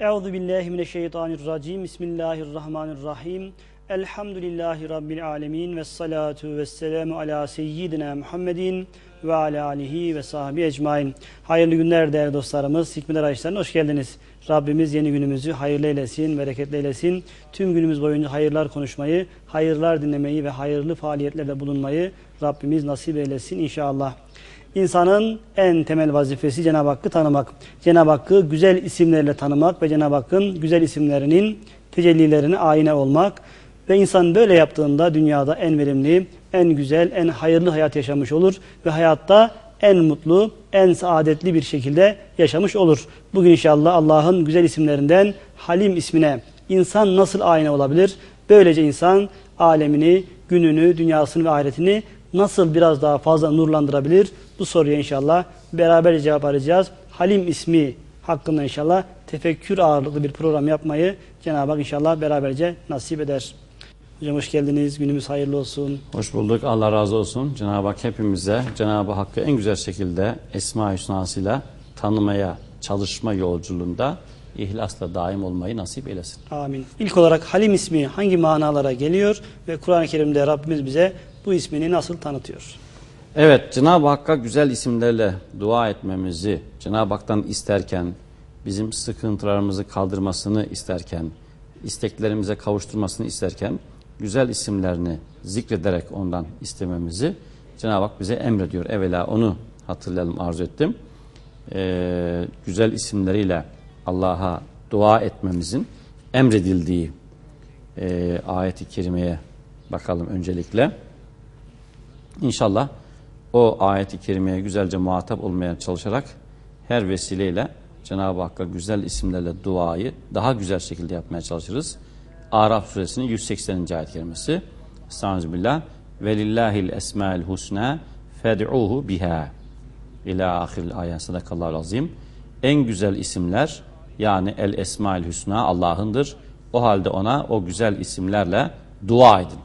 Euzu billahi mineşşeytanirracim. Bismillahirrahmanirrahim. Elhamdülillahi rabbil alamin ve salatu vesselamu ala seyyidina Muhammedin ve ala alihi ve sahbi ecmaîn. Hayırlı günler değerli dostlarımız. Hikmetler Ayşe'lerine hoş geldiniz. Rabbimiz yeni günümüzü hayırlı eylesin, bereketli eylesin. Tüm günümüz boyunca hayırlar konuşmayı, hayırlar dinlemeyi ve hayırlı faaliyetlerde bulunmayı Rabbimiz nasip eylesin inşallah. İnsanın en temel vazifesi Cenab-ı Hakk'ı tanımak. Cenab-ı Hakk'ı güzel isimlerle tanımak ve Cenab-ı Hakk'ın güzel isimlerinin tecellilerine ayna olmak. Ve insan böyle yaptığında dünyada en verimli, en güzel, en hayırlı hayat yaşamış olur. Ve hayatta en mutlu, en saadetli bir şekilde yaşamış olur. Bugün inşallah Allah'ın güzel isimlerinden Halim ismine insan nasıl ayna olabilir? Böylece insan alemini, gününü, dünyasını ve ahiretini nasıl biraz daha fazla nurlandırabilir? Bu soruya inşallah beraber cevap arayacağız. Halim ismi hakkında inşallah tefekkür ağırlıklı bir program yapmayı Cenab-ı Hak inşallah beraberce nasip eder. Hocam hoş geldiniz. Günümüz hayırlı olsun. Hoş bulduk. Allah razı olsun. Cenab-ı Hak hepimize Cenab-ı Hakk'ı en güzel şekilde Esma-i Hüsna'sıyla tanımaya çalışma yolculuğunda ihlasla daim olmayı nasip eylesin. Amin. İlk olarak Halim ismi hangi manalara geliyor ve Kur'an-ı Kerim'de Rabbimiz bize bu ismini nasıl tanıtıyor? Evet, Cenab-ı Hakk'a güzel isimlerle dua etmemizi Cenab-ı Hak'tan isterken, bizim sıkıntılarımızı kaldırmasını isterken, isteklerimize kavuşturmasını isterken, güzel isimlerini zikrederek ondan istememizi Cenab-ı Hak bize emrediyor. Evvela onu hatırlayalım, arzu ettim. Ee, güzel isimleriyle Allah'a dua etmemizin emredildiği e, ayeti kerimeye bakalım öncelikle. İnşallah o ayeti kerimeye güzelce muhatap olmaya çalışarak her vesileyle Cenab-ı Hakk'a güzel isimlerle duayı daha güzel şekilde yapmaya çalışırız. Araf suresinin 180. ayet kerimesi. Estağfirullah. Velillahil esmail husna fed'uhu biha. İlâ ahiril ayet sadakallahu azim. En güzel isimler yani el esmail husna Allah'ındır. O halde ona o güzel isimlerle dua edin.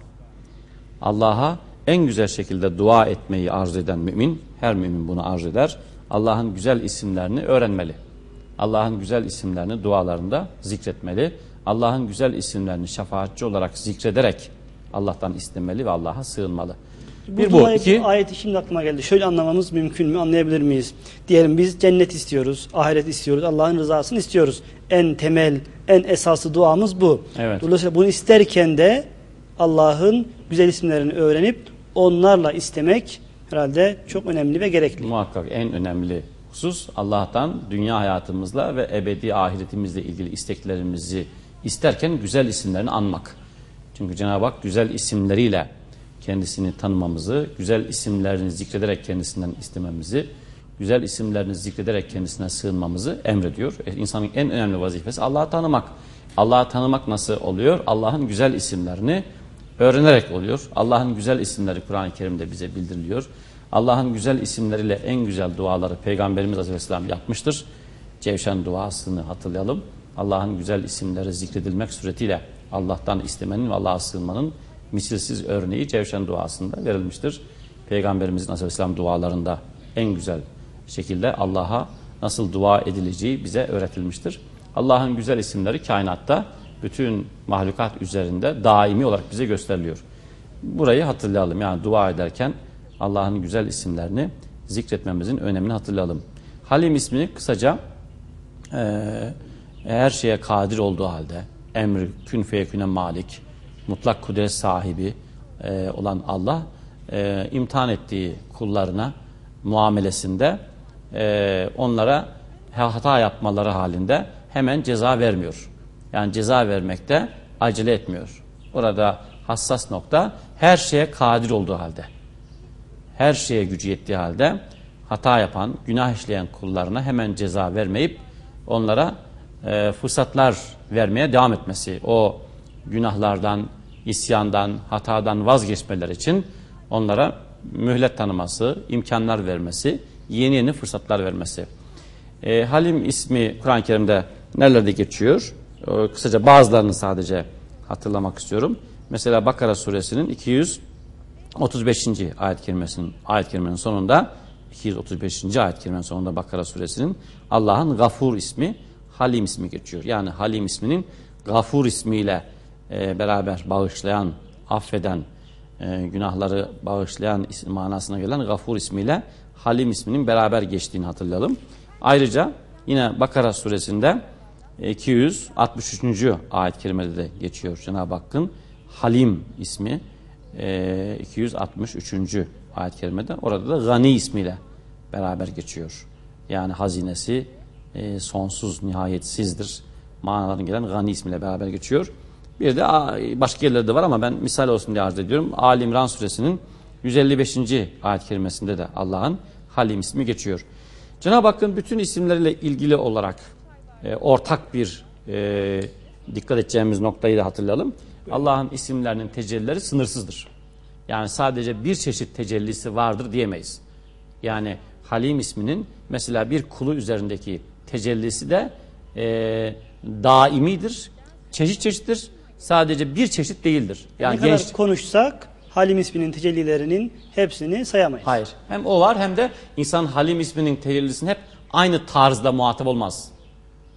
Allah'a en güzel şekilde dua etmeyi arzu eden mümin, her mümin bunu arzu eder. Allah'ın güzel isimlerini öğrenmeli. Allah'ın güzel isimlerini dualarında zikretmeli. Allah'ın güzel isimlerini şefaatçi olarak zikrederek Allah'tan istemeli ve Allah'a sığınmalı. Bir bu, iki. Ayeti şimdi aklıma geldi. Şöyle anlamamız mümkün mü? Anlayabilir miyiz? Diyelim biz cennet istiyoruz, ahiret istiyoruz, Allah'ın rızasını istiyoruz. En temel, en esası duamız bu. Evet. Dolayısıyla bunu isterken de Allah'ın güzel isimlerini öğrenip onlarla istemek herhalde çok önemli ve gerekli. Muhakkak en önemli husus Allah'tan dünya hayatımızla ve ebedi ahiretimizle ilgili isteklerimizi isterken güzel isimlerini anmak. Çünkü Cenab-ı Hak güzel isimleriyle kendisini tanımamızı, güzel isimlerini zikrederek kendisinden istememizi, güzel isimlerini zikrederek kendisine sığınmamızı emrediyor. E, insanın en önemli vazifesi Allah'ı tanımak. Allah'ı tanımak nasıl oluyor? Allah'ın güzel isimlerini öğrenerek oluyor. Allah'ın güzel isimleri Kur'an-ı Kerim'de bize bildiriliyor. Allah'ın güzel isimleriyle en güzel duaları Peygamberimiz Aleyhisselam yapmıştır. Cevşen duasını hatırlayalım. Allah'ın güzel isimleri zikredilmek suretiyle Allah'tan istemenin ve Allah'a sığınmanın misilsiz örneği Cevşen duasında verilmiştir. Peygamberimizin Aleyhisselam dualarında en güzel şekilde Allah'a nasıl dua edileceği bize öğretilmiştir. Allah'ın güzel isimleri kainatta bütün mahlukat üzerinde daimi olarak bize gösteriliyor. Burayı hatırlayalım. Yani dua ederken Allah'ın güzel isimlerini zikretmemizin önemini hatırlayalım. Halim ismini kısaca e, her şeye kadir olduğu halde emri kün feyeküne malik, mutlak kudret sahibi e, olan Allah e, imtihan ettiği kullarına muamelesinde e, onlara hata yapmaları halinde hemen ceza vermiyor. Yani ceza vermekte acele etmiyor. Orada hassas nokta her şeye kadir olduğu halde. Her şeye gücü yettiği halde hata yapan, günah işleyen kullarına hemen ceza vermeyip onlara e, fırsatlar vermeye devam etmesi. O günahlardan, isyandan, hatadan vazgeçmeler için onlara mühlet tanıması, imkanlar vermesi, yeni yeni fırsatlar vermesi. E, Halim ismi Kur'an-ı Kerim'de nerelerde geçiyor? E, kısaca bazılarını sadece hatırlamak istiyorum. Mesela Bakara suresinin 235. ayet kelimesinin ayet kelimenin sonunda 235. ayet kelimenin sonunda Bakara suresinin Allah'ın Gafur ismi Halim ismi geçiyor. Yani Halim isminin Gafur ismiyle e, beraber bağışlayan, affeden, e, günahları bağışlayan isim, manasına gelen Gafur ismiyle Halim isminin beraber geçtiğini hatırlayalım. Ayrıca yine Bakara suresinde 263. ayet-i kerimede de geçiyor Cenab-ı Hakk'ın Halim ismi e, 263. ayet-i kerimede orada da Gani ismiyle beraber geçiyor. Yani hazinesi e, sonsuz, nihayetsizdir. Manalarına gelen Gani ismiyle beraber geçiyor. Bir de başka yerlerde var ama ben misal olsun diye arz ediyorum. Ali İmran suresinin 155. ayet-i kerimesinde de Allah'ın Halim ismi geçiyor. Cenab-ı Hakk'ın bütün isimleriyle ilgili olarak e, ortak bir e, dikkat edeceğimiz noktayı da hatırlayalım. Allah'ın isimlerinin tecellileri sınırsızdır. Yani sadece bir çeşit tecellisi vardır diyemeyiz. Yani Halim isminin mesela bir kulu üzerindeki tecellisi de e, daimidir, çeşit çeşittir. Sadece bir çeşit değildir. Yani ne genç... kadar konuşsak Halim isminin tecellilerinin hepsini sayamayız. Hayır. Hem o var hem de insan Halim isminin tecellisinin hep aynı tarzda muhatap olmaz.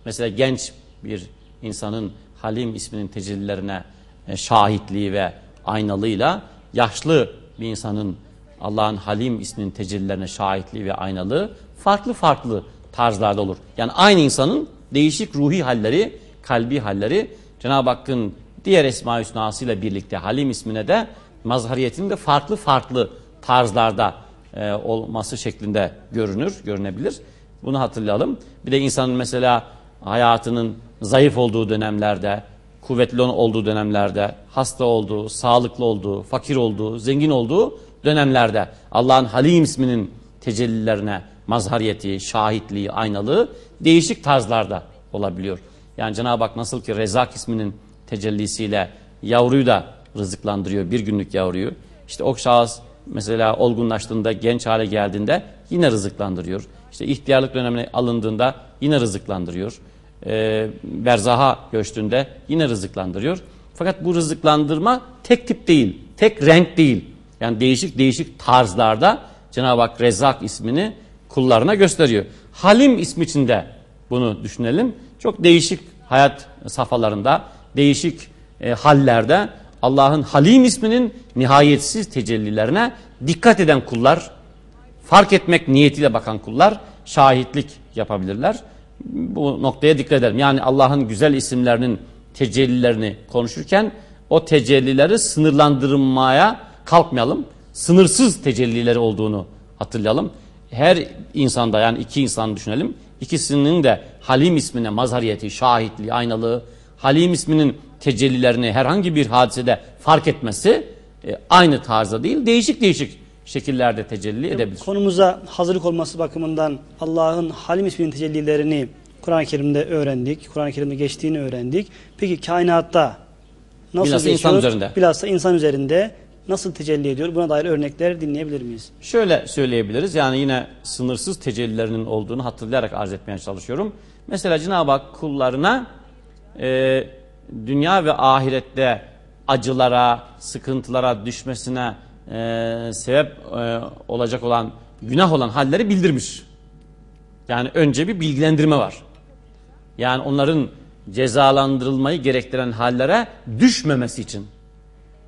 Mesela genç bir insanın Halim isminin tecellilerine e, şahitliği ve aynalığıyla yaşlı bir insanın Allah'ın Halim isminin tecellilerine şahitliği ve aynalığı farklı farklı tarzlarda olur. Yani aynı insanın değişik ruhi halleri, kalbi halleri Cenab-ı Hakk'ın diğer Esma-i Hüsna'sıyla birlikte Halim ismine de mazhariyetinin de farklı farklı tarzlarda e, olması şeklinde görünür, görünebilir. Bunu hatırlayalım. Bir de insanın mesela hayatının zayıf olduğu dönemlerde, kuvvetli olduğu dönemlerde, hasta olduğu, sağlıklı olduğu, fakir olduğu, zengin olduğu dönemlerde Allah'ın Halim isminin tecellilerine mazhariyeti, şahitliği, aynalığı değişik tarzlarda olabiliyor. Yani Cenab-ı Hak nasıl ki Rezak isminin tecellisiyle yavruyu da rızıklandırıyor, bir günlük yavruyu. İşte o şahıs mesela olgunlaştığında, genç hale geldiğinde yine rızıklandırıyor. İşte ihtiyarlık dönemine alındığında yine rızıklandırıyor. Ee, berzaha göçtüğünde yine rızıklandırıyor. Fakat bu rızıklandırma tek tip değil, tek renk değil. Yani değişik değişik tarzlarda Cenab-ı Hak Rezzak ismini kullarına gösteriyor. Halim ismi içinde bunu düşünelim. Çok değişik hayat safhalarında, değişik e, hallerde Allah'ın Halim isminin nihayetsiz tecellilerine dikkat eden kullar, fark etmek niyetiyle bakan kullar şahitlik yapabilirler. Bu noktaya dikkat edelim. Yani Allah'ın güzel isimlerinin tecellilerini konuşurken o tecellileri sınırlandırmaya kalkmayalım. Sınırsız tecellileri olduğunu hatırlayalım. Her insanda yani iki insan düşünelim. İkisinin de Halim ismine mazhariyeti, şahitliği, aynalığı, Halim isminin tecellilerini herhangi bir hadisede fark etmesi e, aynı tarzda değil, değişik değişik şekillerde tecelli edebilir. Konumuza hazırlık olması bakımından Allah'ın Halim isminin tecellilerini Kur'an-ı Kerim'de öğrendik. Kur'an-ı Kerim'de geçtiğini öğrendik. Peki kainatta nasıl Bilhassa geçiyor? insan üzerinde. Bilhassa insan üzerinde nasıl tecelli ediyor? Buna dair örnekler dinleyebilir miyiz? Şöyle söyleyebiliriz. Yani yine sınırsız tecellilerinin olduğunu hatırlayarak arz etmeye çalışıyorum. Mesela Cenab-ı Hak kullarına e, dünya ve ahirette acılara, sıkıntılara düşmesine e, sebep e, olacak olan, günah olan halleri bildirmiş. Yani önce bir bilgilendirme var. Yani onların cezalandırılmayı gerektiren hallere düşmemesi için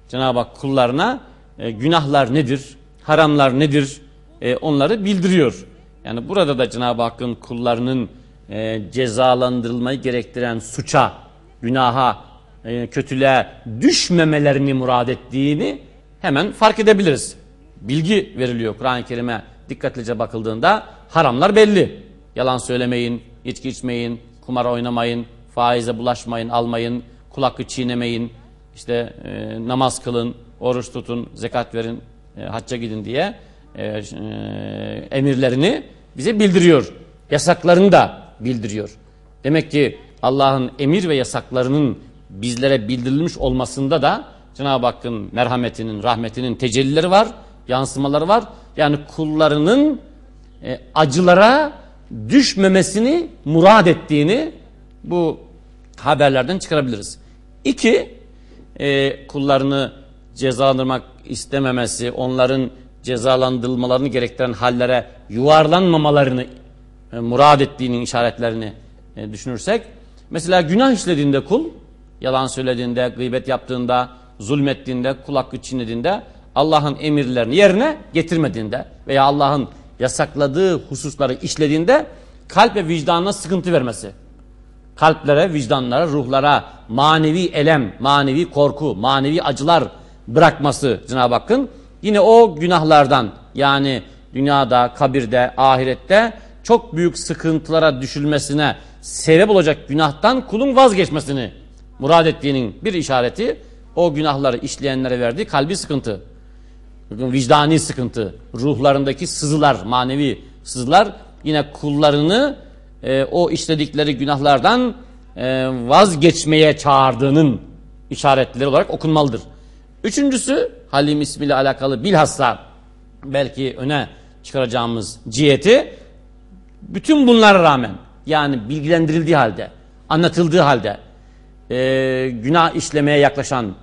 Cenab-ı Hak kullarına e, günahlar nedir, haramlar nedir e, onları bildiriyor. Yani burada da Cenab-ı Hakk'ın kullarının e, cezalandırılmayı gerektiren suça, günaha, e, kötülüğe düşmemelerini murad ettiğini hemen fark edebiliriz. Bilgi veriliyor Kur'an-ı Kerim'e dikkatlice bakıldığında haramlar belli. Yalan söylemeyin, içki içmeyin, kumar oynamayın, faize bulaşmayın, almayın, kulakı çiğnemeyin, işte e, namaz kılın, oruç tutun, zekat verin, e, hacca gidin diye e, e, emirlerini bize bildiriyor. Yasaklarını da bildiriyor. Demek ki Allah'ın emir ve yasaklarının bizlere bildirilmiş olmasında da Cenab-ı Hakk'ın merhametinin, rahmetinin tecellileri var, yansımaları var. Yani kullarının e, acılara düşmemesini murad ettiğini bu haberlerden çıkarabiliriz. İki, e, kullarını cezalandırmak istememesi, onların cezalandırılmalarını gerektiren hallere yuvarlanmamalarını e, murad ettiğinin işaretlerini e, düşünürsek mesela günah işlediğinde kul yalan söylediğinde, gıybet yaptığında, zulmettiğinde, kul hakkı Allah'ın emirlerini yerine getirmediğinde veya Allah'ın yasakladığı hususları işlediğinde kalp ve vicdanına sıkıntı vermesi. Kalplere, vicdanlara, ruhlara manevi elem, manevi korku, manevi acılar bırakması Cenab-ı Hakk'ın yine o günahlardan yani dünyada, kabirde, ahirette çok büyük sıkıntılara düşülmesine sebep olacak günahtan kulun vazgeçmesini murad ettiğinin bir işareti o günahları işleyenlere verdiği kalbi sıkıntı vicdani sıkıntı, ruhlarındaki sızılar, manevi sızılar yine kullarını e, o işledikleri günahlardan e, vazgeçmeye çağırdığının işaretleri olarak okunmalıdır. Üçüncüsü Halim ismiyle alakalı bilhassa belki öne çıkaracağımız ciheti bütün bunlara rağmen yani bilgilendirildiği halde, anlatıldığı halde e, günah işlemeye yaklaşan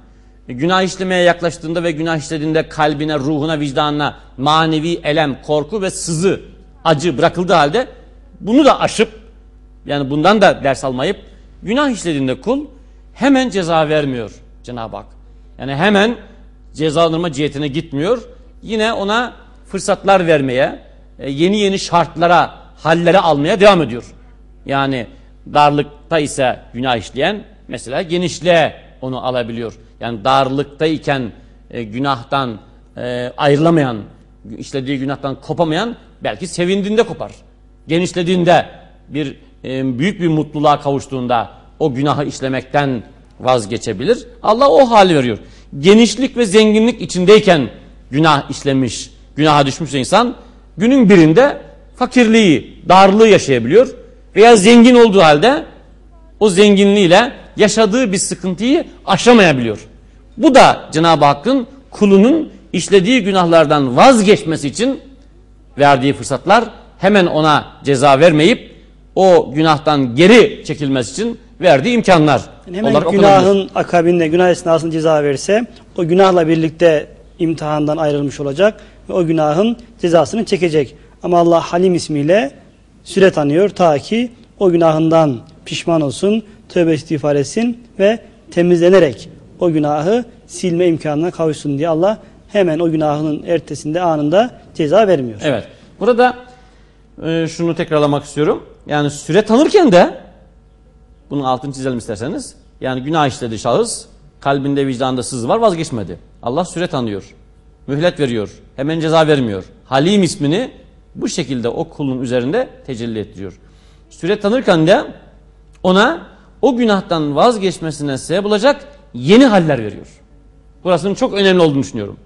günah işlemeye yaklaştığında ve günah işlediğinde kalbine, ruhuna, vicdanına manevi elem, korku ve sızı, acı bırakıldığı halde bunu da aşıp yani bundan da ders almayıp günah işlediğinde kul hemen ceza vermiyor Cenab-ı Hak. Yani hemen cezalandırma cihetine gitmiyor. Yine ona fırsatlar vermeye, e, yeni yeni şartlara, hallere almaya devam ediyor. Yani darlıkta ise günah işleyen mesela genişliğe onu alabiliyor. Yani darlıktayken e, günahtan e, ayrılamayan, işlediği günahtan kopamayan belki sevindiğinde kopar. Genişlediğinde bir e, büyük bir mutluluğa kavuştuğunda o günahı işlemekten vazgeçebilir. Allah o hali veriyor. Genişlik ve zenginlik içindeyken günah işlemiş, günaha düşmüş insan günün birinde fakirliği, darlığı yaşayabiliyor. Veya zengin olduğu halde o zenginliğiyle yaşadığı bir sıkıntıyı aşamayabiliyor. Bu da Cenab-ı Hakk'ın kulunun işlediği günahlardan vazgeçmesi için verdiği fırsatlar hemen ona ceza vermeyip o günahtan geri çekilmesi için verdiği imkanlar. Yani hemen günahın akabinde, günah esnasında ceza verirse o günahla birlikte imtihandan ayrılmış olacak ve o günahın cezasını çekecek. Ama Allah Halim ismiyle süre tanıyor ta ki o günahından pişman olsun, tövbe istiğfar etsin ve temizlenerek o günahı silme imkanına kavuşsun diye Allah hemen o günahının ertesinde anında ceza vermiyor. Evet. Burada e, şunu tekrarlamak istiyorum. Yani süre tanırken de bunun altını çizelim isterseniz. Yani günah işledi şahıs. Kalbinde vicdanında sızı var vazgeçmedi. Allah süre tanıyor. Mühlet veriyor. Hemen ceza vermiyor. Halim ismini bu şekilde o kulun üzerinde tecelli ettiriyor. Süre tanırken de ona o günahtan vazgeçmesine sebep olacak yeni haller veriyor. Burasının çok önemli olduğunu düşünüyorum.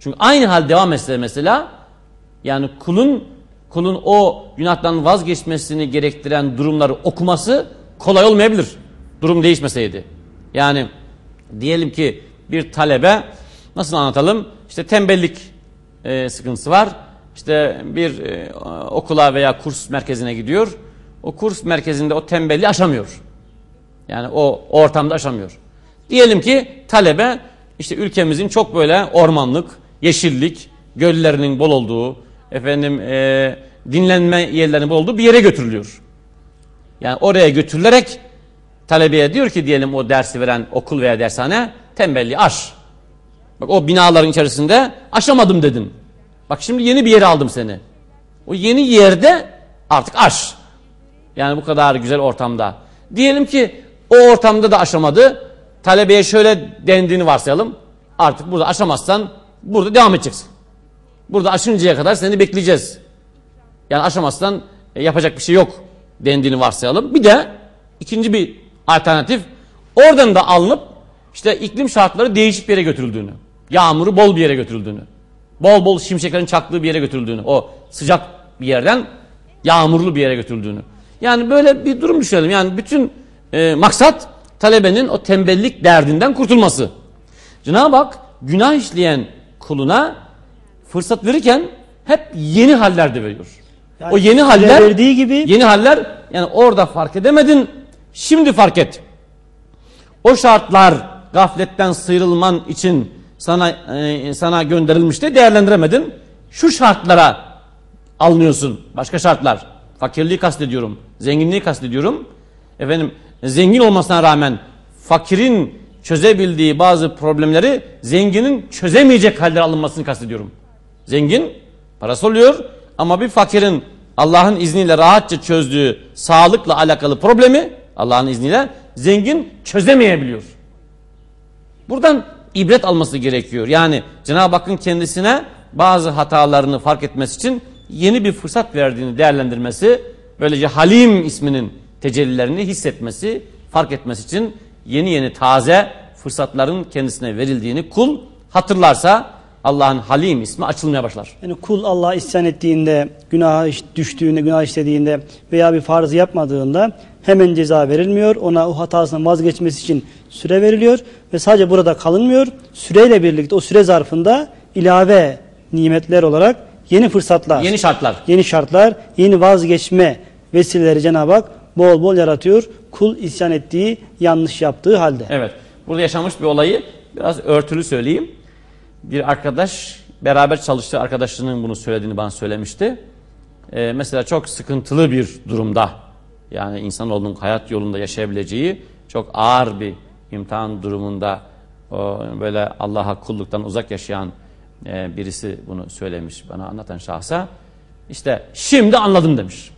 Çünkü aynı hal devam etse mesela yani kulun kulun o günahtan vazgeçmesini gerektiren durumları okuması kolay olmayabilir. Durum değişmeseydi. Yani diyelim ki bir talebe nasıl anlatalım? İşte tembellik e, sıkıntısı var. İşte bir e, okula veya kurs merkezine gidiyor. O kurs merkezinde o tembelliği aşamıyor. Yani o ortamda aşamıyor. Diyelim ki talebe işte ülkemizin çok böyle ormanlık, yeşillik, göllerinin bol olduğu, efendim e, dinlenme yerlerinin bol olduğu bir yere götürülüyor. Yani oraya götürülerek talebeye diyor ki diyelim o dersi veren okul veya dershane tembelliği aş. Bak o binaların içerisinde aşamadım dedin. Bak şimdi yeni bir yere aldım seni. O yeni yerde artık aş. Yani bu kadar güzel ortamda. Diyelim ki o ortamda da aşamadı. Talebeye şöyle dendiğini varsayalım. Artık burada aşamazsan burada devam edeceksin. Burada aşıncaya kadar seni bekleyeceğiz. Yani aşamazsan e, yapacak bir şey yok dendiğini varsayalım. Bir de ikinci bir alternatif oradan da alınıp işte iklim şartları değişik bir yere götürüldüğünü. Yağmuru bol bir yere götürüldüğünü. Bol bol şimşeklerin çaktığı bir yere götürüldüğünü. O sıcak bir yerden yağmurlu bir yere götürüldüğünü. Yani böyle bir durum düşünelim. Yani bütün e, maksat talebenin o tembellik derdinden kurtulması. Cenab-ı Hak günah işleyen kuluna fırsat verirken hep yeni haller de veriyor. Yani o yeni haller verdiği gibi yeni haller yani orada fark edemedin şimdi fark et. O şartlar gafletten sıyrılman için sana e, sana gönderilmişti değerlendiremedin. Şu şartlara alınıyorsun. Başka şartlar. Fakirliği kastediyorum. Zenginliği kastediyorum. efendim zengin olmasına rağmen fakirin çözebildiği bazı problemleri zenginin çözemeyecek halde alınmasını kastediyorum. Zengin parası oluyor ama bir fakirin Allah'ın izniyle rahatça çözdüğü sağlıkla alakalı problemi Allah'ın izniyle zengin çözemeyebiliyor. Buradan ibret alması gerekiyor. Yani Cenab-ı Hakk'ın kendisine bazı hatalarını fark etmesi için yeni bir fırsat verdiğini değerlendirmesi, böylece Halim isminin tecellilerini hissetmesi, fark etmesi için yeni yeni taze fırsatların kendisine verildiğini kul hatırlarsa Allah'ın Halim ismi açılmaya başlar. Yani kul Allah'a isyan ettiğinde, günaha düştüğünde, günah işlediğinde veya bir farzı yapmadığında hemen ceza verilmiyor. Ona o hatasından vazgeçmesi için süre veriliyor ve sadece burada kalınmıyor. Süreyle birlikte o süre zarfında ilave nimetler olarak yeni fırsatlar, Yeni şartlar. yeni şartlar, yeni vazgeçme vesileleri Cenab-ı Hak bol bol yaratıyor. Kul isyan ettiği, yanlış yaptığı halde. Evet. Burada yaşanmış bir olayı biraz örtülü söyleyeyim. Bir arkadaş beraber çalıştığı arkadaşının bunu söylediğini bana söylemişti. Ee, mesela çok sıkıntılı bir durumda yani insanoğlunun hayat yolunda yaşayabileceği çok ağır bir imtihan durumunda o, böyle Allah'a kulluktan uzak yaşayan e, birisi bunu söylemiş bana anlatan şahsa. İşte şimdi anladım demiş.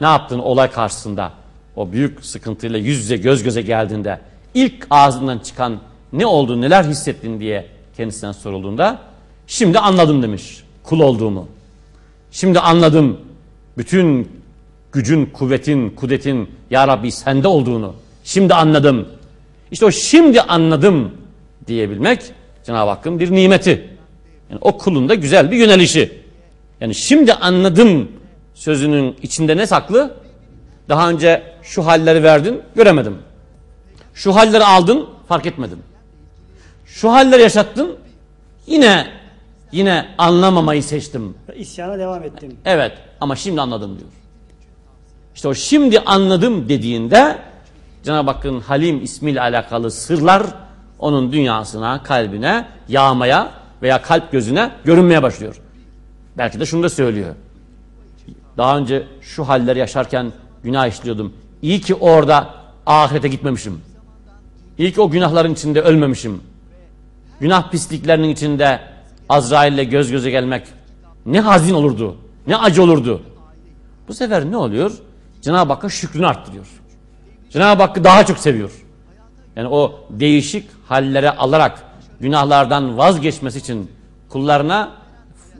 Ne yaptın olay karşısında o büyük sıkıntıyla yüz yüze göz göze geldiğinde ilk ağzından çıkan ne oldu neler hissettin diye kendisinden sorulduğunda şimdi anladım demiş kul olduğumu. Şimdi anladım bütün gücün, kuvvetin, kudretin ya Rabbi sende olduğunu. Şimdi anladım. İşte o şimdi anladım diyebilmek Cenab-ı Hakk'ın bir nimeti. Yani o kulun da güzel bir yönelişi. Yani şimdi anladım sözünün içinde ne saklı? Daha önce şu halleri verdin, göremedim. Şu halleri aldın, fark etmedim. Şu halleri yaşattın, yine yine anlamamayı seçtim. İsyana devam ettim. Evet ama şimdi anladım diyor. İşte o şimdi anladım dediğinde Cenab-ı Hakk'ın Halim ismiyle alakalı sırlar onun dünyasına, kalbine yağmaya veya kalp gözüne görünmeye başlıyor. Belki de şunu da söylüyor. Daha önce şu halleri yaşarken günah işliyordum. İyi ki orada ahirete gitmemişim. İyi ki o günahların içinde ölmemişim. Günah pisliklerinin içinde Azrail'le göz göze gelmek ne hazin olurdu, ne acı olurdu. Bu sefer ne oluyor? Cenab-ı Hakk'a şükrünü arttırıyor. Cenab-ı Hakk'ı daha çok seviyor. Yani o değişik hallere alarak günahlardan vazgeçmesi için kullarına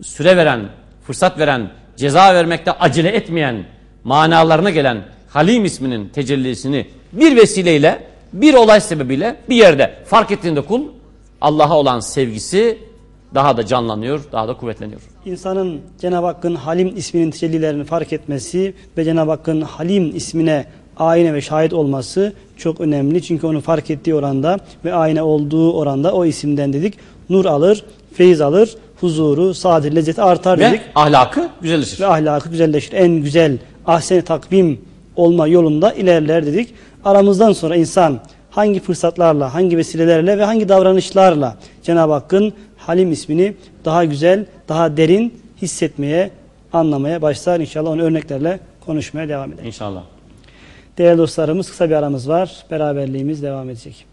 süre veren, fırsat veren, ceza vermekte acele etmeyen, manalarına gelen Halim isminin tecellisini bir vesileyle, bir olay sebebiyle bir yerde fark ettiğinde kul Allah'a olan sevgisi daha da canlanıyor, daha da kuvvetleniyor. İnsanın Cenab-ı Hakk'ın Halim isminin tecellilerini fark etmesi ve Cenab-ı Hakk'ın Halim ismine ayine ve şahit olması çok önemli. Çünkü onu fark ettiği oranda ve ayine olduğu oranda o isimden dedik nur alır, feyiz alır, huzuru, saadet, lezzeti artar Ve dedik. ahlakı güzelleşir. Ve ahlakı güzelleşir. En güzel ahsen takvim olma yolunda ilerler dedik. Aramızdan sonra insan hangi fırsatlarla, hangi vesilelerle ve hangi davranışlarla Cenab-ı Hakk'ın Halim ismini daha güzel, daha derin hissetmeye, anlamaya başlar. İnşallah onu örneklerle konuşmaya devam edelim. İnşallah. Değerli dostlarımız kısa bir aramız var. Beraberliğimiz devam edecek.